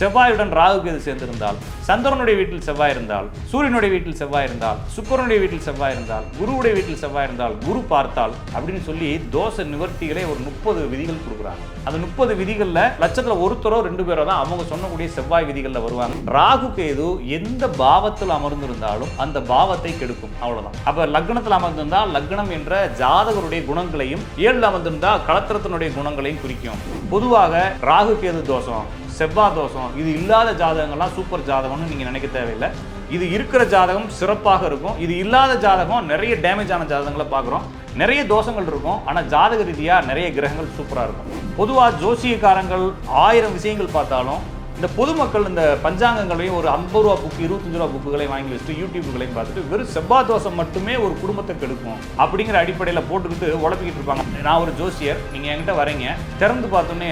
செவ்வாயுடன் ராகு கேது சேர்ந்திருந்தால் சந்திரனுடைய வீட்டில் செவ்வாய் இருந்தால் சூரியனுடைய வீட்டில் செவ்வாய் இருந்தால் சுக்கரனுடைய வீட்டில் செவ்வாய் இருந்தால் குருவுடைய வீட்டில் செவ்வாய் இருந்தால் குரு பார்த்தால் அப்படின்னு சொல்லி தோஷ நிவர்த்திகளே ஒரு முப்பது விதிகள் கொடுக்குறாங்க. அந்த முப்பது விதிகளில் லட்சத்தில் ஒருத்தரோ ரெண்டு பேரோ தான் அவங்க சொன்னக்கூடிய செவ்வாய் விதிகளில் வருவாங்க. ராகு கேது எந்த பாவத்தில் அமர்ந்திருந்தாலும் அந்த பாவத்தை கெடுக்கும். அவ்வளோதான் அப்போ லக்னத்தில் அமர்ந்திருந்தால் லக்னம் என்ற ஜாதகருடைய குணங்களையும் ஏழில் அமர்ந்திருந்தால் களத்திரத்தினுடைய குணங்களையும் குறிக்கும். பொதுவாக ராகு கேது தோஷம் செவ்வாய் தோஷம் இது இல்லாத ஜாதகங்கள்லாம் சூப்பர் ஜாதகம்னு நீங்கள் நினைக்க தேவையில்லை. இது இருக்கிற ஜாதகம் சிறப்பாக இருக்கும். இது இல்லாத ஜாதகம் நிறைய டேமேஜ் ஆன ஜாதகங்களை பார்க்குறோம். நிறைய தோஷங்கள் இருக்கும். ஆனால் ஜாதக ரீதியாக நிறைய கிரகங்கள் சூப்பராக இருக்கும். பொதுவாக ஜோசியக்காரங்கள் ஆயிரம் விஷயங்கள் பார்த்தாலும் இந்த பொதுமக்கள் இந்த பஞ்சாங்கங்களையும் ஒரு ஐம்பது ரூபா புக்கு இருபத்தஞ்சு ரூபா புக்குகளையும் வாங்கி வச்சுட்டு யூடியூப்களையும் பார்த்துட்டு வெறும் செவ்வாய் தோசம் மட்டுமே ஒரு குடும்பத்தை கெடுக்கும் அப்படிங்கிற அடிப்படையில் போட்டுக்கிட்டு உழப்பிக்கிட்டு இருப்பாங்க. நான் ஒரு ஜோசியர் நீங்கள் என்கிட்ட வரீங்க. திறந்து பார்த்தோன்னே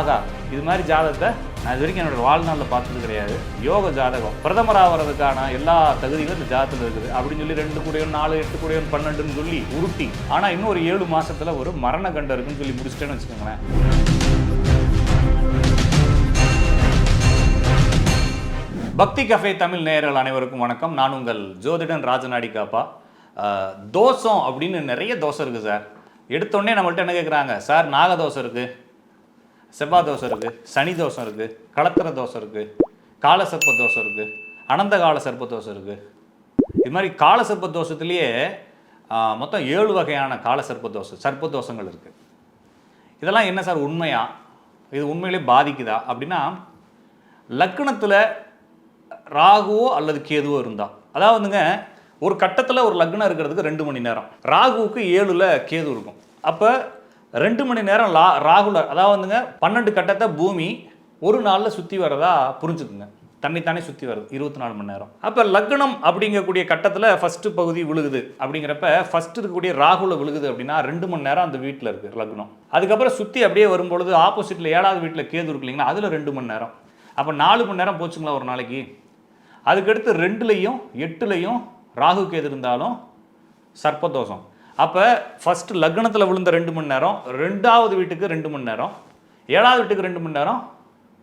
ஆகா இது மாதிரி ஜாதகத்தை நான் இது வரைக்கும் என்னோட வாழ்நாளில் பார்த்தது கிடையாது. யோக ஜாதகம். பிரதமர் ஆகிறதுக்கான எல்லா தகுதிகளும் இந்த ஜாதகத்தில் இருக்குது. அப்படின்னு சொல்லி ரெண்டு கூடையும் நாலு எட்டு கூடையும் பன்னெண்டுன்னு சொல்லி உருட்டி. ஆனால் இன்னும் ஒரு ஏழு மாதத்தில் ஒரு மரண கண்டம் இருக்குன்னு சொல்லி முடிச்சிட்டேன்னு வச்சுக்கோங்களேன். பக்தி கஃபே தமிழ் நேயர்கள் அனைவருக்கும் வணக்கம். நான் உங்கள் ஜோதிடன் ராஜநாடி காப்பா தோசம் தோஷம் அப்படின்னு நிறைய தோசை இருக்குது சார். எடுத்தோடனே நம்மள்ட்ட என்ன கேட்குறாங்க சார் நாக தோசை இருக்குது செவ்வாய் தோசை இருக்குது சனி தோசை இருக்குது களத்திர தோசை இருக்குது காலசர்ப்ப தோசை இருக்குது அனந்த கால சர்ப்ப தோசை இருக்குது இது மாதிரி கால சர்ப்ப தோஷத்துலேயே மொத்தம் ஏழு வகையான காலசர்ப்ப தோசை சர்ப்ப தோஷங்கள் இருக்குது இதெல்லாம் என்ன சார் உண்மையா? இது உண்மையிலே பாதிக்குதா? அப்படின்னா லக்னத்தில் ராகுவோ அல்லது கேதுவோ இருந்தா. அதாவதுங்க ஒரு கட்டத்தில் ஒரு லக்னம் இருக்கிறதுக்கு ரெண்டு மணி நேரம். ராகுவுக்கு ஏழுல கேது இருக்கும். அப்போ ரெண்டு மணி நேரம் லா ராகுல அதாவதுங்க பன்னெண்டு கட்டத்தை பூமி ஒரு நாளில் சுற்றி வரதா புரிஞ்சுக்குங்க. தன்னைத்தானே சுற்றி வருது இருபத்தி நாலு மணி நேரம். அப்போ லக்னம் அப்படிங்கக்கூடிய கட்டத்தில் ஃபஸ்ட்டு பகுதி விழுகுது. அப்படிங்கிறப்ப ஃபஸ்ட்டு இருக்கக்கூடிய ராகுல விழுகுது அப்படின்னா ரெண்டு மணி நேரம் அந்த வீட்டில் இருக்குது லக்னம். அதுக்கப்புறம் சுற்றி அப்படியே வரும்பொழுது ஆப்போசிட்டில் ஏழாவது வீட்டில் கேது இருக்கு இல்லைங்களா அதில் ரெண்டு மணி நேரம். அப்போ நாலு மணி நேரம் போச்சுங்களா ஒரு நாளைக்கு? அதுக்கடுத்து ரெண்டுலேயும் எட்டுலேயும் ராகு கேது இருந்தாலும் சர்ப்பதோஷம். அப்போ ஃபஸ்ட்டு லக்னத்தில் விழுந்த ரெண்டு மணி நேரம் ரெண்டாவது வீட்டுக்கு ரெண்டு மணி நேரம் ஏழாவது வீட்டுக்கு ரெண்டு மணி நேரம்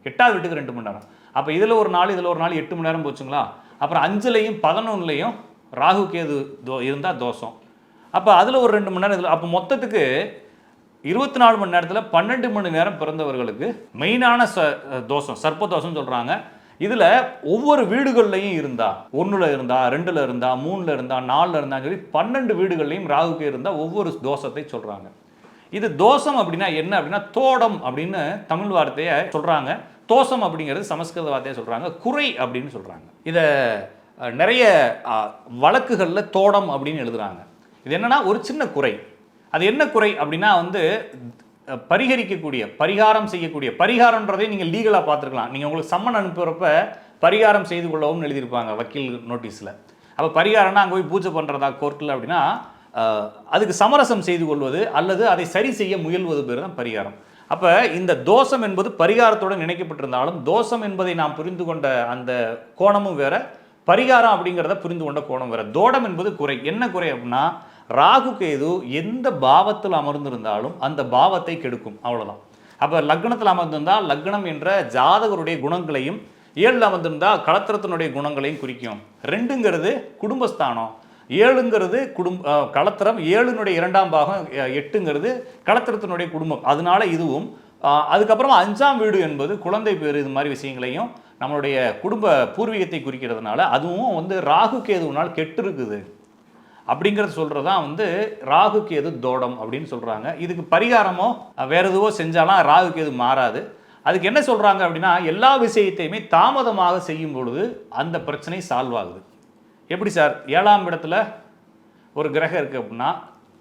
எட்டாவது வீட்டுக்கு ரெண்டு மணி நேரம். அப்போ இதில் ஒரு நாள் இதில் ஒரு நாள் எட்டு மணி நேரம் போச்சுங்களா? அப்புறம் அஞ்சுலேயும் பதினொன்றுலையும் ராகு கேது தோ இருந்தால் தோஷம். அப்போ அதில் ஒரு ரெண்டு மணி நேரம் இதில் அப்போ மொத்தத்துக்கு இருபத்தி நாலு மணி நேரத்தில் பன்னெண்டு மணி நேரம் பிறந்தவர்களுக்கு மெயினான ச தோஷம் சர்ப்ப தோஷம்னு சொல்கிறாங்க இதில் ஒவ்வொரு வீடுகள்லையும் இருந்தா ஒன்றில் இருந்தா ரெண்டில் இருந்தா மூணில் இருந்தா நாலில் இருந்தா சொல்லி பன்னெண்டு வீடுகள்லையும் ராகுக்கு இருந்தால் ஒவ்வொரு தோஷத்தை சொல்கிறாங்க இது தோஷம் அப்படின்னா என்ன அப்படின்னா தோடம் அப்படின்னு தமிழ் வார்த்தையை சொல்கிறாங்க தோஷம் அப்படிங்கிறது சமஸ்கிருத வார்த்தையை சொல்கிறாங்க குறை அப்படின்னு சொல்கிறாங்க இதை நிறைய வழக்குகளில் தோடம் அப்படின்னு எழுதுறாங்க. இது என்னன்னா ஒரு சின்ன குறை. அது என்ன குறை அப்படின்னா வந்து பரிகரிக்கக்கூடிய பரிகாரம் செய்யக்கூடிய பரிகாரன்றதை நீங்கள் லீகலாக பார்த்துருக்கலாம். நீங்கள் உங்களுக்கு சம்மன் அனுப்புகிறப்ப பரிகாரம் செய்து கொள்ளவும் எழுதியிருப்பாங்க வக்கீல் நோட்டீஸில். அப்போ பரிகாரம்னா அங்கே போய் பூஜை பண்ணுறதா கோர்ட்டில் அப்படின்னா அதுக்கு சமரசம் செய்து கொள்வது அல்லது அதை சரி செய்ய முயல்வது பேர் தான் பரிகாரம். அப்போ இந்த தோஷம் என்பது பரிகாரத்துடன் இணைக்கப்பட்டிருந்தாலும் தோஷம் என்பதை நாம் புரிந்து கொண்ட அந்த கோணமும் வேற. பரிகாரம் அப்படிங்கிறத புரிந்து கொண்ட கோணம் வேற. தோடம் என்பது குறை. என்ன குறை அப்படின்னா ராகு கேது எந்த பாவத்தில் அமர்ந்திருந்தாலும் அந்த பாவத்தை கெடுக்கும். அவ்வளோதான் அப்போ லக்னத்தில் அமர்ந்திருந்தால் லக்னம் என்ற ஜாதகருடைய குணங்களையும் ஏழில் அமர்ந்திருந்தால் களத்திரத்தினுடைய குணங்களையும் குறிக்கும். ரெண்டுங்கிறது குடும்பஸ்தானம். ஏழுங்கிறது குடும்ப அஹ், களத்திரம் ஏழுனுடைய இரண்டாம் பாகம் எட்டுங்கிறது களத்திரத்தினுடைய குடும்பம். அதனால இதுவும் அதுக்கப்புறம் அஞ்சாம் வீடு என்பது குழந்தை பேர் இது மாதிரி விஷயங்களையும் நம்மளுடைய குடும்ப பூர்வீகத்தை குறிக்கிறதுனால அதுவும் வந்து ராகு கேதுனால் கெட்டு இருக்குது அப்படிங்கிறத சொல்கிறது தான் வந்து ராகு கேது தோடம் அப்படின்னு சொல்கிறாங்க இதுக்கு பரிகாரமோ வேறு எதுவோ செஞ்சாலாம் ராகு கேது மாறாது. அதுக்கு என்ன சொல்கிறாங்க அப்படின்னா எல்லா விஷயத்தையுமே தாமதமாக செய்யும் பொழுது அந்த பிரச்சனை சால்வ் ஆகுது. எப்படி சார்? ஏழாம் இடத்துல ஒரு கிரகம் இருக்குது அப்படின்னா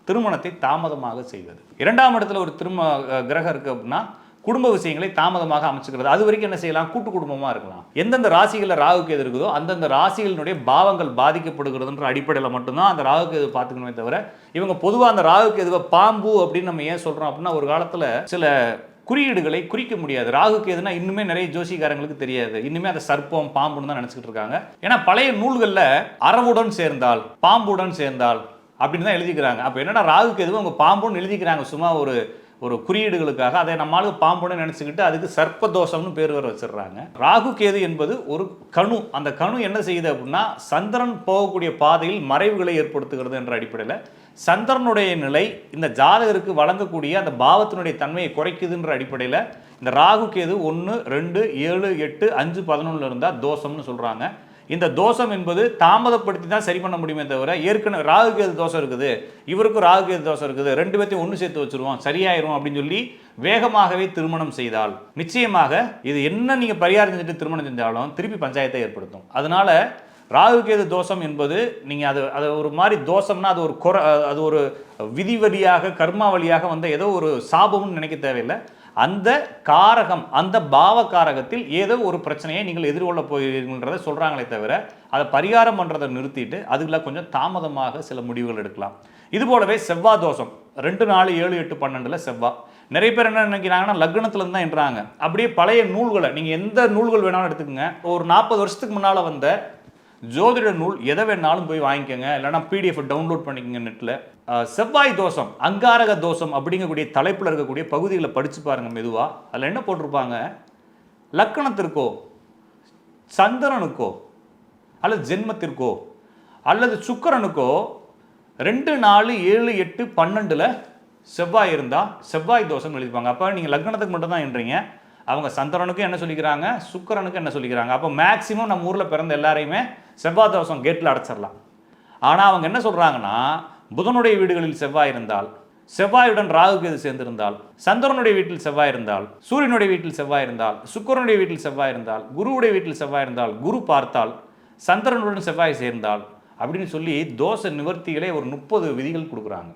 திருமணத்தை தாமதமாக செய்வது. இரண்டாம் இடத்துல ஒரு திரும கிரகம் இருக்குது அப்படின்னா குடும்ப விஷயங்களை தாமதமாக அமைச்சுக்கிறது. அது வரைக்கும் என்ன செய்யலாம்? கூட்டு குடும்பமாக இருக்கலாம். எந்தெந்த ராசிகளில் ராகுக்கு எது இருக்குதோ அந்தந்த ராசிகளினுடைய பாவங்கள் பாதிக்கப்படுகிறதுன்ற அடிப்படையில் மட்டும்தான் அந்த ராகு கேது பார்த்துக்கணுமே தவிர இவங்க பொதுவாக அந்த ராகுக்கு எதுவை பாம்பு அப்படின்னு நம்ம ஏன் சொல்கிறோம் அப்படின்னா ஒரு காலத்தில் சில குறியீடுகளை குறிக்க முடியாது. ராகுக்கு எதுனா இன்னுமே நிறைய ஜோசிகாரங்களுக்கு தெரியாது. இன்னுமே அதை சர்ப்பம் பாம்புன்னு தான் நினச்சிக்கிட்டு இருக்காங்க. ஏன்னா பழைய நூல்களில் அறவுடன் சேர்ந்தால் பாம்புடன் சேர்ந்தால் அப்படின்னு தான் எழுதிக்கிறாங்க. அப்போ என்னடா ராகுக்கு எதுவும் அவங்க பாம்புன்னு எழுதிக்கிறாங்க. சும்மா ஒரு ஒரு குறியீடுகளுக்காக அதை நம்மளுக்கு பாம்புன்னு நினச்சிக்கிட்டு அதுக்கு சர்ப்ப தோஷம்னு பேர் வர வச்சிடுறாங்க. ராகு கேது என்பது ஒரு கணு. அந்த கணு என்ன செய்யுது அப்படின்னா சந்திரன் போகக்கூடிய பாதையில் மறைவுகளை ஏற்படுத்துகிறது என்ற அடிப்படையில் சந்திரனுடைய நிலை இந்த ஜாதகருக்கு வழங்கக்கூடிய அந்த பாவத்தினுடைய தன்மையை குறைக்குதுன்ற அடிப்படையில் இந்த ராகு கேது ஒன்று ரெண்டு ஏழு எட்டு அஞ்சு பதினொன்றில் இருந்தால் தோஷம்னு சொல்கிறாங்க இந்த தோஷம் என்பது தாமதப்படுத்தி தான் சரி பண்ண முடியுமே தவிர ஏற்கனவே ராகு கேது தோஷம் இருக்குது இவருக்கும் ராகு கேது தோஷம் இருக்குது ரெண்டு பேர்த்தையும் ஒன்று சேர்த்து வச்சுருவோம் சரியாயிரும் அப்படின்னு சொல்லி வேகமாகவே திருமணம் செய்தால் நிச்சயமாக இது என்ன நீங்கள் பரிகாரம் செஞ்சுட்டு திருமணம் செஞ்சாலும் திருப்பி பஞ்சாயத்தை ஏற்படுத்தும். அதனால் ராகு கேது தோஷம் என்பது நீங்கள் அது அது ஒரு மாதிரி தோஷம்னா அது ஒரு குற அது ஒரு விதி வழியாக கர்மா வழியாக வந்த ஏதோ ஒரு சாபம்னு நினைக்க தேவையில்லை. அந்த காரகம் அந்த பாவ காரகத்தில் ஏதோ ஒரு பிரச்சனையை நீங்கள் எதிர்கொள்ள போகிறீங்கன்றதை சொல்கிறாங்களே தவிர அதை பரிகாரம் பண்ணுறதை நிறுத்திட்டு அதுக்குள்ள கொஞ்சம் தாமதமாக சில முடிவுகள் எடுக்கலாம். இது போலவே செவ்வாய் தோஷம். ரெண்டு நாலு ஏழு எட்டு பன்னெண்டில் செவ்வாய் நிறைய பேர் என்ன நினைக்கிறாங்கன்னா லக்னத்துல தான் என்றாங்க. அப்படியே பழைய நூல்களை நீங்கள் எந்த நூல்கள் வேணாலும் எடுத்துக்கோங்க. ஒரு நாற்பது வருஷத்துக்கு முன்னால் வந்த ஜோதிட நூல் எதை வேணாலும் போய் வாங்கிக்கோங்க. இல்லைனா பிடிஎஃப் டவுன்லோட் பண்ணிக்கோங்க நெட்டில் செவ்வாய் தோஷம் அங்காரக தோஷம் அப்படிங்கக்கூடிய தலைப்பில் இருக்கக்கூடிய பகுதிகளை படித்து பாருங்கள் மெதுவாக அதில் என்ன போட்டிருப்பாங்க? லக்கணத்திற்கோ சந்திரனுக்கோ அல்லது ஜென்மத்திற்கோ அல்லது சுக்கரனுக்கோ ரெண்டு நாலு ஏழு எட்டு பன்னெண்டில் செவ்வாய் இருந்தால் செவ்வாய் தோஷம் எழுதிப்பாங்க. அப்போ நீங்கள் லக்னத்துக்கு மட்டும் தான் என்றீங்க. அவங்க சந்திரனுக்கும் என்ன சொல்லிக்கிறாங்க? சுக்கரனுக்கும் என்ன சொல்லிக்கிறாங்க? அப்போ மேக்சிமம் நம்ம ஊரில் பிறந்த எல்லாரையுமே செவ்வாய் தோஷம் கேட்டில் அடைச்சிடலாம். ஆனால் அவங்க என்ன சொல்கிறாங்கன்னா புதனுடைய வீடுகளில் செவ்வாய் இருந்தால் செவ்வாயுடன் ராகு கேது சேர்ந்திருந்தால் சந்திரனுடைய வீட்டில் செவ்வாய் இருந்தால் சூரியனுடைய வீட்டில் செவ்வாய் இருந்தால் சுக்கரனுடைய வீட்டில் செவ்வாய் இருந்தால் குருவுடைய வீட்டில் செவ்வாய் இருந்தால் குரு பார்த்தால் சந்திரனுடன் செவ்வாய் சேர்ந்தால் அப்படின்னு சொல்லி தோஷ நிவர்த்திகளே ஒரு முப்பது விதிகள் கொடுக்குறாங்க.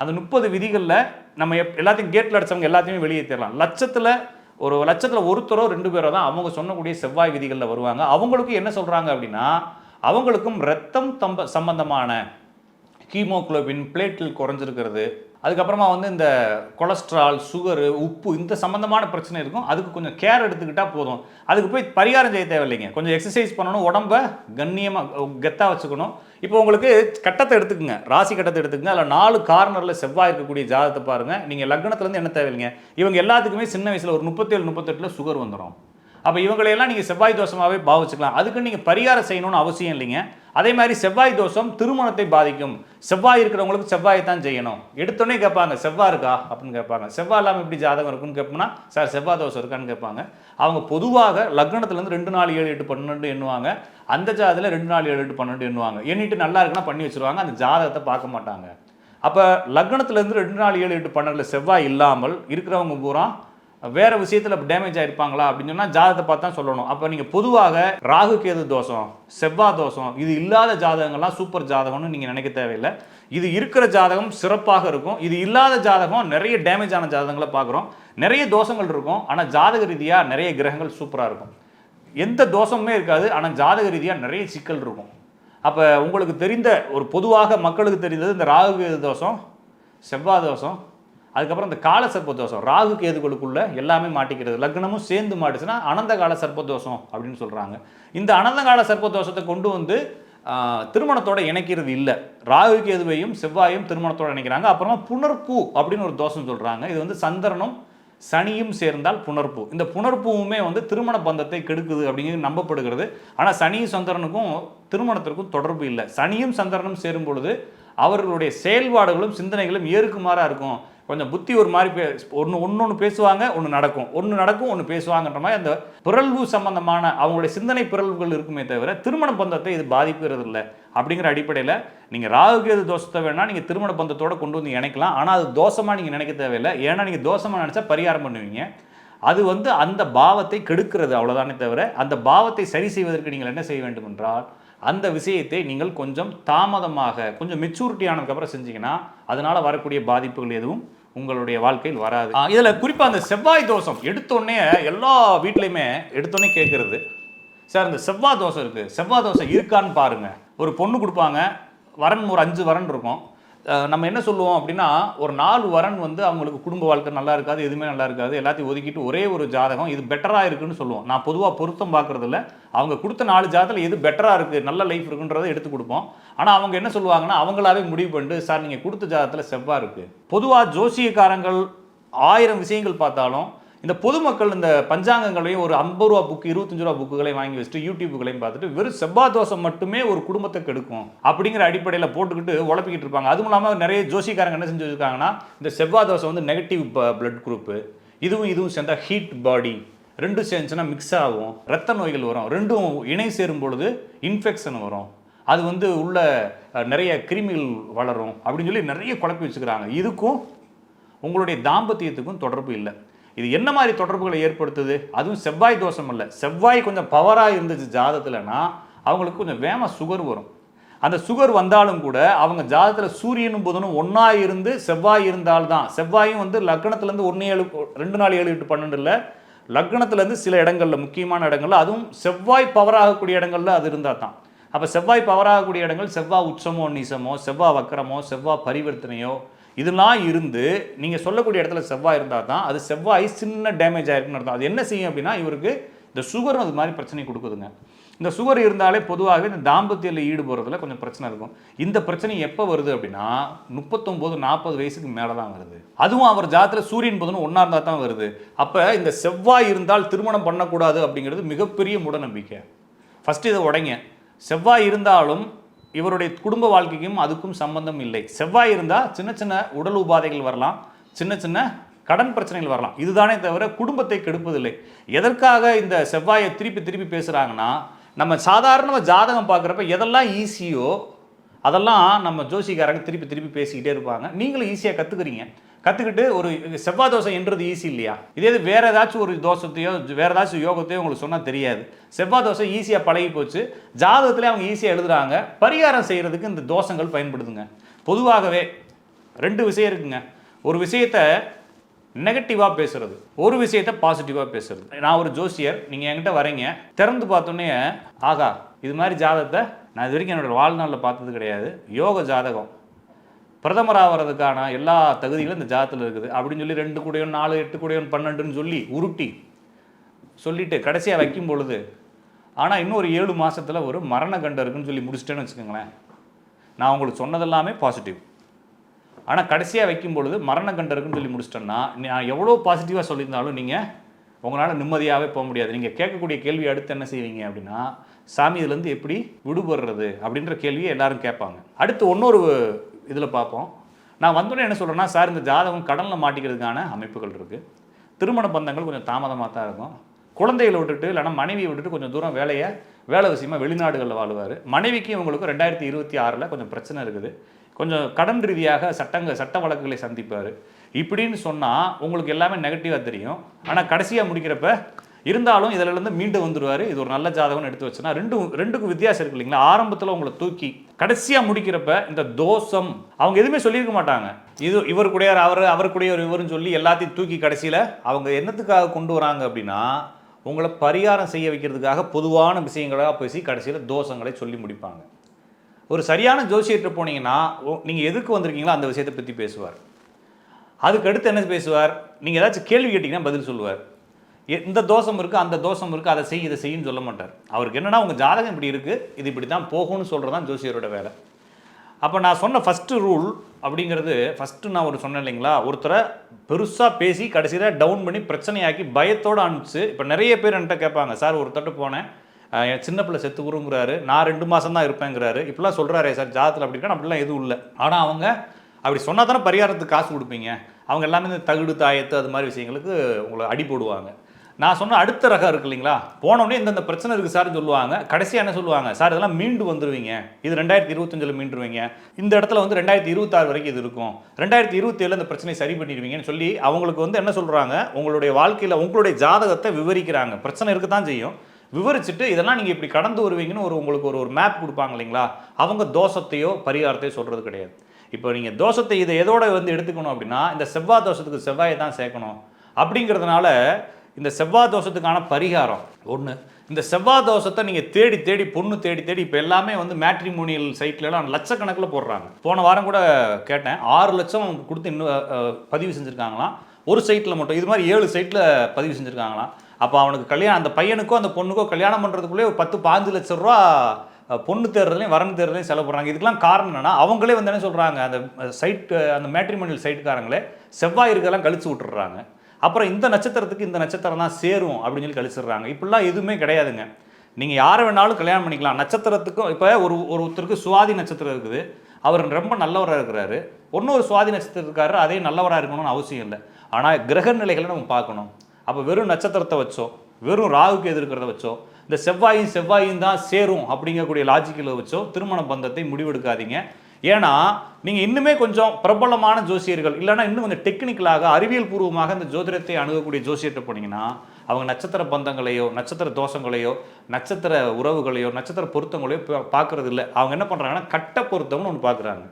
அந்த முப்பது விதிகளில் நம்ம எப் எல்லாத்தையும் கேட்டில் அடித்தவங்க எல்லாத்தையுமே வெளியே வெளியேற்றிடலாம் லட்சத்தில் ஒரு லட்சத்தில் ஒருத்தரோ ரெண்டு பேரோ தான் அவங்க சொன்னக்கூடிய செவ்வாய் விதிகளில் வருவாங்க. அவங்களுக்கும் என்ன சொல்கிறாங்க அப்படின்னா அவங்களுக்கும் ரத்தம் தம்ப சம்பந்தமான ஹீமோக்ளோபின் பிளேட்டில் குறைஞ்சிருக்கிறது. அதுக்கப்புறமா வந்து இந்த கொலஸ்ட்ரால் சுகரு உப்பு இந்த சம்மந்தமான பிரச்சனை இருக்கும். அதுக்கு கொஞ்சம் கேர் எடுத்துக்கிட்டால் போதும். அதுக்கு போய் பரிகாரம் செய்ய தேவையில்லைங்க. கொஞ்சம் எக்ஸசைஸ் பண்ணணும். உடம்ப கண்ணியமாக கெத்தாக வச்சுக்கணும். இப்போ உங்களுக்கு கட்டத்தை எடுத்துக்கோங்க. ராசி கட்டத்தை எடுத்துக்கங்க. அதில் நாலு கார்னரில் செவ்வாய் இருக்கக்கூடிய ஜாதகத்தை பாருங்கள் நீங்கள் லக்னத்துலேருந்து என்ன தேவையில்லைங்க? இவங்க எல்லாத்துக்குமே சின்ன வயசில் ஒரு முப்பத்தேழு முப்பத்தெட்டில் சுகர் வந்துடும் அப்போ இவங்களையெல்லாம் நீங்கள் செவ்வாய் தோஷமாகவே பாவிச்சுக்கலாம். அதுக்கு நீங்கள் பரிகாரம் செய்யணும்னு அவசியம் இல்லைங்க. அதே மாதிரி செவ்வாய் தோஷம் திருமணத்தை பாதிக்கும். செவ்வாய் இருக்கிறவங்களுக்கு செவ்வாயை தான் செய்யணும். எடுத்தோடனே கேட்பாங்க செவ்வாய் இருக்கா? அப்படின்னு கேட்பாங்க. செவ்வாய் இல்லாமல் எப்படி ஜாதகம் இருக்குன்னு கேட்போம்னா சார் செவ்வாய் தோஷம் இருக்கான்னு கேட்பாங்க. அவங்க பொதுவாக லக்னத்துலேருந்து ரெண்டு நாலு ஏழு எட்டு பன்னெண்டு எண்ணுவாங்க. அந்த ஜாதத்தில் ரெண்டு நாலு ஏழு எட்டு பன்னெண்டு எண்ணுவாங்க. எண்ணிட்டு நல்லா இருக்குன்னா பண்ணி வச்சிருவாங்க. அந்த ஜாதகத்தை பார்க்க மாட்டாங்க. அப்போ லக்னத்துலேருந்து ரெண்டு நாலு ஏழு எட்டு பன்னெண்டில் செவ்வாய் இல்லாமல் இருக்கிறவங்க பூரா வேற விஷயத்தில் டேமேஜ் ஆயிருப்பாங்களா அப்படின்னு சொன்னால் ஜாதகத்தை பார்த்து தான் சொல்லணும். அப்போ நீங்கள் பொதுவாக ராகு கேது தோஷம் செவ்வாய் தோஷம் இது இல்லாத ஜாதகங்கள்லாம் சூப்பர் ஜாதகம்னு நீங்கள் நினைக்க தேவையில்லை. இது இருக்கிற ஜாதகம் சிறப்பாக இருக்கும். இது இல்லாத ஜாதகம் நிறைய டேமேஜ் ஆன ஜாதகங்களை பார்க்குறோம். நிறைய தோஷங்கள் இருக்கும். ஆனால் ஜாதக ரீதியாக நிறைய கிரகங்கள் சூப்பராக இருக்கும். எந்த தோஷமுமே இருக்காது. ஆனால் ஜாதக ரீதியாக நிறைய சிக்கல் இருக்கும். அப்போ உங்களுக்கு தெரிந்த ஒரு பொதுவாக மக்களுக்கு தெரிந்தது இந்த ராகு கேது தோஷம் செவ்வாய் தோஷம் அதுக்கப்புறம் இந்த கால சர்ப்பதோஷம் ராகு கேதுகளுக்குள்ள எல்லாமே மாட்டிக்கிறது லக்னமும் சேர்ந்து மாட்டுச்சுன்னா அனந்த கால சர்ப்பதோஷம் அப்படின்னு சொல்கிறாங்க இந்த அனந்த கால சர்ப்பதோஷத்தை கொண்டு வந்து திருமணத்தோடு திருமணத்தோட இணைக்கிறது இல்லை. ராகு கேதுவையும் செவ்வாயும் திருமணத்தோட இணைக்கிறாங்க. அப்புறமா புனர்பூ அப்படின்னு ஒரு தோஷம் சொல்கிறாங்க இது வந்து சந்திரனும் சனியும் சேர்ந்தால் புணர்ப்பு. இந்த புணர்ப்புவுமே வந்து திருமண பந்தத்தை கெடுக்குது அப்படிங்கிறது நம்பப்படுகிறது. ஆனால் சனியும் சந்திரனுக்கும் திருமணத்திற்கும் தொடர்பு இல்லை. சனியும் சந்திரனும் சேரும் பொழுது அவர்களுடைய செயல்பாடுகளும் சிந்தனைகளும் ஏறுக்குமாறாக இருக்கும். கொஞ்சம் புத்தி ஒரு மாதிரி பே ஒன்று ஒன்று ஒன்று பேசுவாங்க ஒன்று நடக்கும். ஒன்று நடக்கும் ஒன்று பேசுவாங்கன்ற மாதிரி அந்த பிறழ்வு சம்பந்தமான அவங்களுடைய சிந்தனை பிறழ்வுகள் இருக்குமே தவிர திருமண பந்தத்தை இது பாதிக்கிறது இல்லை அப்படிங்கிற அடிப்படையில் நீங்கள் ராகுகேது தோஷத்தை வேணால் நீங்கள் திருமண பந்தத்தோடு கொண்டு வந்து இணைக்கலாம். ஆனால் அது தோஷமாக நீங்கள் நினைக்க தேவையில்லை. ஏன்னா நீங்கள் தோஷமாக நினச்சா பரிகாரம் பண்ணுவீங்க. அது வந்து அந்த பாவத்தை கெடுக்கிறது அவ்வளோதானே தவிர அந்த பாவத்தை சரி செய்வதற்கு நீங்கள் என்ன செய்ய வேண்டும் என்றால் அந்த விஷயத்தை நீங்கள் கொஞ்சம் தாமதமாக கொஞ்சம் மெச்சூரிட்டி ஆனதுக்கப்புறம் செஞ்சீங்கன்னா அதனால் வரக்கூடிய பாதிப்புகள் எதுவும் உங்களுடைய வாழ்க்கையில் வராது. இதில் குறிப்பாக அந்த செவ்வாய் தோஷம் எடுத்தோடனே எல்லா வீட்லையுமே எடுத்தோடனே கேட்குறது சார் இந்த செவ்வாய் தோசை இருக்குது செவ்வாய் தோசை இருக்கான்னு பாருங்கள் ஒரு பொண்ணு கொடுப்பாங்க. வரன் ஒரு அஞ்சு வரன் இருக்கும். நம்ம என்ன சொல்லுவோம் அப்படின்னா ஒரு நாலு வரன் வந்து அவங்களுக்கு குடும்ப வாழ்க்கை நல்லா இருக்காது எதுவுமே நல்லா இருக்காது எல்லாத்தையும் ஒதுக்கிட்டு ஒரே ஒரு ஜாதகம் இது பெட்டராக இருக்குன்னு சொல்லுவோம். நான் பொதுவாக பொருத்தம் பார்க்குறதில்ல. அவங்க கொடுத்த நாலு ஜாதகத்தில் எது பெட்டராக இருக்குது நல்ல லைஃப் இருக்குன்றதை எடுத்து கொடுப்போம். ஆனால் அவங்க என்ன சொல்லுவாங்கன்னா அவங்களாவே முடிவு பண்ணிட்டு சார் நீங்கள் கொடுத்த ஜாதகத்தில் செவ்வாய் இருக்குது பொதுவாக ஜோசியக்காரங்கள் ஆயிரம் விஷயங்கள் பார்த்தாலும் இந்த பொதுமக்கள் இந்த பஞ்சாங்கங்களையும் ஒரு ஐம்பது ரூபா புக்கு இருபத்தஞ்சு ரூபா புக்குகளையும் வாங்கி வச்சுட்டு யூடியூப்புகளையும் பார்த்துட்டு வெறும் செவ்வாய் தோசை மட்டுமே ஒரு குடும்பத்தை கெடுக்கும் அப்படிங்கிற அடிப்படையில் போட்டுக்கிட்டு உழப்பிக்கிட்டு இருப்பாங்க. அதுவும் இல்லாமல் நிறைய ஜோசிக்காரங்க என்ன செஞ்சு வச்சிருக்காங்கன்னா இந்த செவ்வாய் தோசை வந்து நெகட்டிவ் பிளட் குரூப்பு இதுவும் இதுவும் சேர்ந்தால் ஹீட் பாடி ரெண்டும் சேர்ந்துச்சுன்னா மிக்ஸ் ஆகும். ரத்த நோய்கள் வரும். ரெண்டும் இணை சேரும் பொழுது இன்ஃபெக்ஷன் வரும். அது வந்து உள்ள நிறைய கிருமிகள் வளரும் அப்படின்னு சொல்லி நிறைய குழப்பி வச்சுக்கிறாங்க. இதுக்கும் உங்களுடைய தாம்பத்தியத்துக்கும் தொடர்பு இல்லை. இது என்ன மாதிரி தொடர்புகளை ஏற்படுத்துது? அதுவும் செவ்வாய் தோஷம் இல்லை. செவ்வாய் கொஞ்சம் பவராக இருந்துச்சு ஜாதத்தில்னா அவங்களுக்கு கொஞ்சம் வேம சுகர் வரும். அந்த சுகர் வந்தாலும் கூட அவங்க ஜாதத்தில் சூரியனும் புதனும் ஒன்றா இருந்து செவ்வாய் இருந்தால்தான். செவ்வாயும் வந்து லக்னத்துலேருந்து ஒன்று ஏழு ரெண்டு நாள் ஏழு எட்டு பன்னெண்டு இல்லை. லக்னத்துலேருந்து சில இடங்களில் முக்கியமான இடங்களில் அதுவும் செவ்வாய் பவராகக்கூடிய இடங்களில் அது இருந்தால் தான் அப்போ செவ்வாய் பவராகக்கூடிய இடங்கள் செவ்வாய் உச்சமோ நீசமோ செவ்வாய் வக்கரமோ செவ்வாய் பரிவர்த்தனையோ இதெல்லாம் இருந்து நீங்கள் சொல்லக்கூடிய இடத்துல செவ்வாய் இருந்தால் தான் அது செவ்வாய் சின்ன டேமேஜ் ஆகிருக்குன்னு அர்த்தம். அது என்ன செய்யும் அப்படின்னா இவருக்கு இந்த சுகரும் அது மாதிரி பிரச்சனை கொடுக்குதுங்க. இந்த சுகர் இருந்தாலே பொதுவாகவே இந்த தாம்பத்தியில் ஈடுபடுறதுல கொஞ்சம் பிரச்சனை இருக்கும். இந்த பிரச்சனை எப்போ வருது அப்படின்னா முப்பத்தொம்போது நாற்பது வயசுக்கு மேலே தான் வருது. அதுவும் அவர் ஜாத்தில் சூரியன் புதனும் ஒன்றா இருந்தால் தான் வருது. அப்போ இந்த செவ்வாய் இருந்தால் திருமணம் பண்ணக்கூடாது அப்படிங்கிறது மிகப்பெரிய மூடநம்பிக்கை. ஃபஸ்ட்டு இதை உடைங்க. செவ்வாய் இருந்தாலும் இவருடைய குடும்ப வாழ்க்கைக்கும் அதுக்கும் சம்பந்தம் இல்லை. செவ்வாய் இருந்தால் சின்ன சின்ன உடல் உபாதைகள் வரலாம் சின்ன சின்ன கடன் பிரச்சனைகள் வரலாம். இதுதானே தவிர குடும்பத்தை கெடுப்பதில்லை. எதற்காக இந்த செவ்வாயை திருப்பி திருப்பி பேசுகிறாங்கன்னா நம்ம சாதாரணமாக ஜாதகம் பார்க்குறப்ப எதெல்லாம் ஈஸியோ அதெல்லாம் நம்ம ஜோசிக்காரங்க திருப்பி திருப்பி பேசிக்கிட்டே இருப்பாங்க. நீங்களும் ஈஸியாக கற்றுக்குறீங்க கற்றுக்கிட்டு ஒரு செவ்வாய் தோசை என்றது ஈஸி இல்லையா? இதே இது வேறு ஏதாச்சும் ஒரு தோஷத்தையோ வேறு ஏதாச்சும் யோகத்தையோ உங்களுக்கு சொன்னால் தெரியாது. செவ்வாய் தோசை ஈஸியாக பழகி போச்சு. ஜாதகத்தில் அவங்க ஈஸியாக எழுதுகிறாங்க பரிகாரம் செய்கிறதுக்கு இந்த தோஷங்கள் பயன்படுதுங்க. பொதுவாகவே ரெண்டு விஷயம் இருக்குங்க. ஒரு விஷயத்தை நெகட்டிவாக பேசுறது ஒரு விஷயத்தை பாசிட்டிவாக பேசுறது. நான் ஒரு ஜோசியர் நீங்கள் என்கிட்ட வரீங்க. திறந்து பார்த்தோன்னே ஆகா இது மாதிரி ஜாதகத்தை நான் இது வரைக்கும் என்னோட வாழ்நாளில் பார்த்தது கிடையாது. யோக ஜாதகம். பிரதமர் ஆகிறதுக்கான எல்லா தகுதிகளும் இந்த ஜாதத்தில் இருக்குது. அப்படின்னு சொல்லி ரெண்டு கூடையும் நாலு எட்டு கூடையும் பன்னெண்டுன்னு சொல்லி உருட்டி சொல்லிட்டு கடைசியாக வைக்கும் பொழுது ஆனால் இன்னும் ஒரு ஏழு மாதத்தில் ஒரு மரண கண்டம் இருக்குன்னு சொல்லி முடிச்சிட்டேன்னு வச்சுக்கோங்களேன். நான் உங்களுக்கு சொன்னதெல்லாமே பாசிட்டிவ் ஆனால் கடைசியாக வைக்கும் பொழுது மரண கண்டம் இருக்குன்னு சொல்லி முடிச்சிட்டேன்னா நான் எவ்வளோ பாசிட்டிவாக சொல்லியிருந்தாலும் நீங்கள் உங்களால் நிம்மதியாகவே போக முடியாது. நீங்கள் கேட்கக்கூடிய கேள்வி அடுத்து என்ன செய்வீங்க அப்படின்னா சாமி இதுலேருந்து எப்படி விடுபடுறது அப்படின்ற கேள்வியை எல்லாரும் கேட்பாங்க. அடுத்து இன்னொரு இதில் பார்ப்போம். நான் வந்தோடனே என்ன சொல்கிறேன்னா சார் இந்த ஜாதகம் கடனில் மாட்டிக்கிறதுக்கான அமைப்புகள் இருக்குது திருமண பந்தங்கள் கொஞ்சம் தாமதமாக தான் இருக்கும். குழந்தைகளை விட்டுட்டு இல்லைன்னா மனைவியை விட்டுட்டு கொஞ்சம் தூரம் வேலையை வேலை விஷயமாக வெளிநாடுகளில் வாழ்வார். மனைவிக்கு இவங்களுக்கு ரெண்டாயிரத்தி இருபத்தி ஆறில் கொஞ்சம் பிரச்சனை இருக்குது. கொஞ்சம் கடன் ரீதியாக சட்டங்க சட்ட வழக்குகளை சந்திப்பார். இப்படின்னு சொன்னால் உங்களுக்கு எல்லாமே நெகட்டிவாக தெரியும். ஆனால் கடைசியாக முடிக்கிறப்ப இருந்தாலும் இதிலிருந்து மீண்டும் மீண்டு வந்துடுவார் இது ஒரு நல்ல ஜாதகம்னு எடுத்து வச்சுன்னா ரெண்டு ரெண்டுக்கும் வித்தியாசம் இருக்கு இல்லைங்களா? ஆரம்பத்தில் உங்களை தூக்கி கடைசியாக முடிக்கிறப்ப இந்த தோஷம் அவங்க எதுவுமே சொல்லியிருக்க மாட்டாங்க. இது இவர் கூடையார் அவர் அவர் கூடையார் இவருன்னு சொல்லி எல்லாத்தையும் தூக்கி கடைசியில் அவங்க என்னத்துக்காக கொண்டு வராங்க அப்படின்னா உங்களை பரிகாரம் செய்ய வைக்கிறதுக்காக பொதுவான விஷயங்களாக பேசி கடைசியில் தோஷங்களை சொல்லி முடிப்பாங்க. ஒரு சரியான ஜோசியர்கிட்ட போனீங்கன்னா நீங்கள் எதுக்கு வந்திருக்கீங்களோ அந்த விஷயத்தை பற்றி பேசுவார். அதுக்கடுத்து என்ன பேசுவார்? நீங்கள் ஏதாச்சும் கேள்வி கேட்டிங்கன்னா பதில் சொல்லுவார். இந்த தோஷம் இருக்குது அந்த தோஷம் இருக்குது அதை செய் இதை செய்யுன்னு சொல்ல மாட்டார். அவருக்கு என்னன்னா உங்கள் ஜாதகம் இப்படி இருக்குது இது இப்படி தான் போகும்னு சொல்கிறது தான் ஜோசியரோட வேலை. அப்போ நான் சொன்ன ஃபஸ்ட்டு ரூல் அப்படிங்கிறது ஃபஸ்ட்டு நான் ஒரு சொன்னேன் இல்லைங்களா ஒருத்தரை பெருசாக பேசி கடைசியில் டவுன் பண்ணி பிரச்சனையாக்கி பயத்தோடு அனுப்பிச்சு இப்போ நிறைய பேர் என்கிட்ட கேட்பாங்க சார் ஒரு போனேன் என் சின்ன பிள்ளை செத்து நான் ரெண்டு மாதம் தான் இருப்பேங்கிறாரு இப்படிலாம் சொல்கிறாரே சார் ஜாதத்தில் அப்படின்னா அப்படிலாம் எதுவும் இல்லை. ஆனால் அவங்க அப்படி சொன்னால் தானே பரிகாரத்துக்கு காசு கொடுப்பீங்க. அவங்க எல்லாமே இந்த தகுடு தாயத்து அது மாதிரி விஷயங்களுக்கு உங்களை அடி போடுவாங்க. நான் சொன்ன அடுத்த ரகம் இருக்கு இல்லைங்களா? போனோடனே இந்தந்த பிரச்சனை இருக்குது சார் சொல்லுவாங்க. கடைசியாக என்ன சொல்லுவாங்க? சார் இதெல்லாம் மீண்டு வந்துருவீங்க. இது ரெண்டாயிரத்தி இருபத்தஞ்சில் மீண்டுருவீங்க. இந்த இடத்துல வந்து ரெண்டாயிரத்தி இருபத்தாறு வரைக்கும் இது இருக்கும். ரெண்டாயிரத்தி இருபத்தேழு இந்த பிரச்சனையை சரி பண்ணிடுவீங்கன்னு சொல்லி அவங்களுக்கு வந்து என்ன சொல்கிறாங்க உங்களுடைய வாழ்க்கையில் உங்களுடைய ஜாதகத்தை விவரிக்கிறாங்க. பிரச்சனை இருக்க தான் செய்யும். விவரிச்சுட்டு இதெல்லாம் நீங்கள் இப்படி கடந்து வருவீங்கன்னு ஒரு உங்களுக்கு ஒரு ஒரு மேப் கொடுப்பாங்க இல்லைங்களா? அவங்க தோஷத்தையோ பரிகாரத்தையோ சொல்கிறது கிடையாது. இப்போ நீங்கள் தோஷத்தை இதை எதோட வந்து எடுத்துக்கணும் அப்படின்னா இந்த செவ்வாய் தோஷத்துக்கு செவ்வாயை தான் சேர்க்கணும். அப்படிங்கிறதுனால இந்த செவ்வாய் தோஷத்துக்கான பரிகாரம் ஒன்று இந்த செவ்வாய் தோஷத்தை நீங்கள் தேடி தேடி பொண்ணு தேடி தேடி இப்போ எல்லாமே வந்து மேட்ரிமோனியல் சைட்லலாம் லட்சக்கணக்கில் போடுறாங்க. போன வாரம் கூட கேட்டேன். ஆறு லட்சம் கொடுத்து இன்னும் பதிவு செஞ்சுருக்காங்களாம். ஒரு சைட்டில் மட்டும். இது மாதிரி ஏழு சைட்டில் பதிவு செஞ்சுருக்காங்களாம். அப்போ அவனுக்கு கல்யாணம் அந்த பையனுக்கோ அந்த பொண்ணுக்கோ கல்யாணம் பண்ணுறதுக்குள்ளே ஒரு பத்து பாஞ்சு லட்ச ரூபா பொண்ணு தேர்தலையும் வரன் தேர்தலையும் செலவு பண்ணுறாங்க இதுக்கெல்லாம் காரணம் என்னன்னா அவங்களே வந்து என்ன சொல்கிறாங்க அந்த சைட் அந்த மேட்ரிமோனியல் சைட்டுக்காரங்களே செவ்வாய் இருக்கெல்லாம் கழிச்சு விட்டுறாங்க அப்புறம் இந்த நட்சத்திரத்துக்கு இந்த நட்சத்திரம் தான் சேரும் அப்படின்னு சொல்லி கழிச்சிடுறாங்க. இப்படிலாம் எதுவுமே கிடையாதுங்க. நீங்கள் யாரை வேணாலும் கல்யாணம் பண்ணிக்கலாம். நட்சத்திரத்துக்கும் இப்போ ஒரு ஒரு ஒருத்தருக்கு சுவாதி நட்சத்திரம் இருக்குது. அவர் ரொம்ப நல்லவராக இருக்கிறாரு. இன்னொரு சுவாதி நட்சத்திரத்துக்காரர் அதே நல்லவராக இருக்கணும்னு அவசியம் இல்லை. ஆனால் கிரக நிலைகளை நம்ம பார்க்கணும். அப்போ வெறும் நட்சத்திரத்தை வச்சோ வெறும் ராகுக்கு எதிர்க்கிறத வச்சோ இந்த செவ்வாயும் செவ்வாயும் தான் சேரும் அப்படிங்கக்கூடிய லாஜிக்கில் வச்சோ திருமண பந்தத்தை முடிவெடுக்காதீங்க. ஏன்னா நீங்கள் இன்னுமே கொஞ்சம் பிரபலமான ஜோசியர்கள் இல்லைன்னா இன்னும் கொஞ்சம் டெக்னிக்கலாக அறிவியல் பூர்வமாக இந்த ஜோதிடத்தை அணுகக்கூடிய ஜோசியர்கிட்ட போனீங்கன்னா அவங்க நட்சத்திர பந்தங்களையோ நட்சத்திர தோஷங்களையோ நட்சத்திர உறவுகளையோ நட்சத்திர பொருத்தங்களையோ பா- பார்க்கறது இல்லை அவங்க என்ன பண்ணுறாங்கன்னா கட்ட பொருத்தம்னு ஒன்று பார்க்குறாங்க.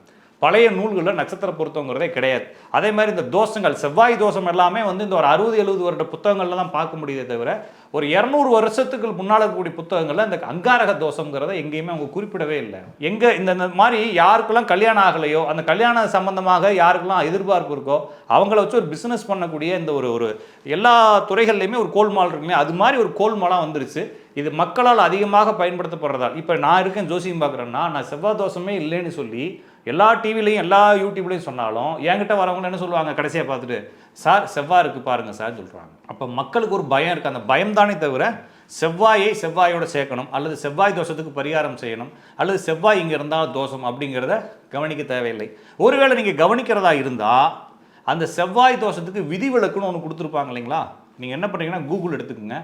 பழைய நூல்களில் நட்சத்திர பொருத்தங்கிறதே கிடையாது. அதே மாதிரி இந்த தோஷங்கள் செவ்வாய் தோஷம் எல்லாமே வந்து இந்த ஒரு அறுபது எழுபது வருட புத்தகங்கள்ல தான் பார்க்க முடியுதே தவிர ஒரு இரநூறு வருஷத்துக்கு முன்னால் இருக்கக்கூடிய புத்தகங்களில் இந்த அங்காரக தோஷங்கிறத எங்கேயுமே அவங்க குறிப்பிடவே இல்லை. எங்கே இந்த மாதிரி யாருக்கெல்லாம் கல்யாணம் ஆகலையோ அந்த கல்யாணம் சம்பந்தமாக யாருக்கெல்லாம் எதிர்பார்ப்பு இருக்கோ அவங்கள வச்சு ஒரு பிஸ்னஸ் பண்ணக்கூடிய இந்த ஒரு ஒரு எல்லா துறைகள்லையுமே ஒரு கோல்மால் இருக்குமே அது மாதிரி ஒரு கோல்மாலாக வந்துருச்சு. இது மக்களால் அதிகமாக பயன்படுத்தப்படுறதால். இப்போ நான் இருக்கேன் ஜோசியம் பார்க்குறேன்னா நான் செவ்வாய் தோஷமே இல்லைன்னு சொல்லி எல்லா டிவிலையும் எல்லா யூடியூப்லையும் சொன்னாலும் என்கிட்ட வரவங்க என்ன சொல்லுவாங்க கடைசியாக பார்த்துட்டு சார் செவ்வாய் இருக்கு பாருங்க சார் சொல்கிறாங்க அப்போ மக்களுக்கு ஒரு பயம் இருக்குது அந்த பயம் தானே தவிர செவ்வாயை செவ்வாயோட சேர்க்கணும் அல்லது செவ்வாய் தோஷத்துக்கு பரிகாரம் செய்யணும் அல்லது செவ்வாய் இங்கே இருந்தால் தோஷம் அப்படிங்கிறத கவனிக்க தேவையில்லை. ஒருவேளை நீங்கள் கவனிக்கிறதா இருந்தால் அந்த செவ்வாய் தோஷத்துக்கு விதிவிலக்குன்னு ஒன்று கொடுத்துருப்பாங்க இல்லைங்களா? நீங்கள் என்ன பண்ணுறீங்கன்னா கூகுள் எடுத்துக்கோங்க.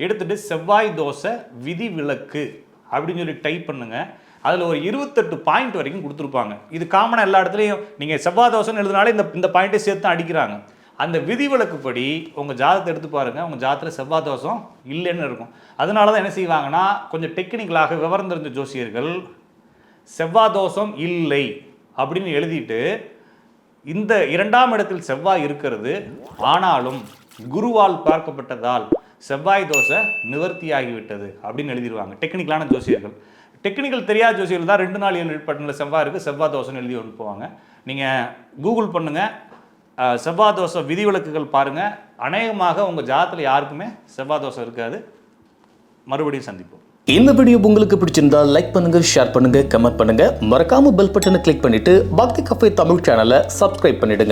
எடுத்துகிட்டு செவ்வாய் தோசை விதிவிலக்கு அப்படின்னு சொல்லி டைப் பண்ணுங்கள் அதில் ஒரு இருபத்தெட்டு பாயிண்ட் வரைக்கும் கொடுத்துருப்பாங்க. இது காமனாக எல்லா இடத்துலையும் நீங்கள் செவ்வாய் தோசைன்னு எழுதுனாலே இந்த இந்த பாயிண்ட்டை சேர்த்து தான் அடிக்கிறாங்க. அந்த விதிவிலக்குப்படி உங்கள் ஜாதகத்தை எடுத்து பாருங்கள் உங்கள் ஜாதகத்தில் செவ்வாய் தோஷம் இல்லைன்னு இருக்கும். அதனால தான் என்ன செய்வாங்கன்னா கொஞ்சம் டெக்னிக்கலாக விவரம் தெரிஞ்ச ஜோசியர்கள் செவ்வாய் தோஷம் இல்லை அப்படின்னு எழுதிட்டு இந்த இரண்டாம் இடத்தில் செவ்வாய் இருக்கிறது. ஆனாலும் குருவால் பார்க்கப்பட்டதால் செவ்வாய் தோசை நிவர்த்தியாகிவிட்டது அப்படின்னு எழுதிடுவாங்க டெக்னிக்கலான ஜோசியர்கள். டெக்னிக்கல் தெரியாத ஜோசியர்கள் தான் ரெண்டு நாள் ஏழு பட்டனில் செவ்வாய் இருக்குது செவ்வாய் தோசைன்னு எழுதி அனுப்புவாங்க. நீங்கள் கூகுள் பண்ணுங்கள் செவ்வாய் தோசை விதிவிலக்குகள் பாருங்கள் அநேகமாக உங்கள் ஜாதத்தில் யாருக்குமே செவ்வாய் தோசை இருக்காது. மறுபடியும் சந்திப்போம். இந்த வீடியோ உங்களுக்கு பிடிச்சிருந்தா லைக் பண்ணுங்க ஷேர் பண்ணுங்க கமெண்ட் பண்ணுங்க. மறக்காம பெல் பட்டனை கிளிக் பண்ணிட்டு பக்தி கஃபே தமிழ் சேனலை சப்ஸ்கிரைப் பண்ணிடுங்க.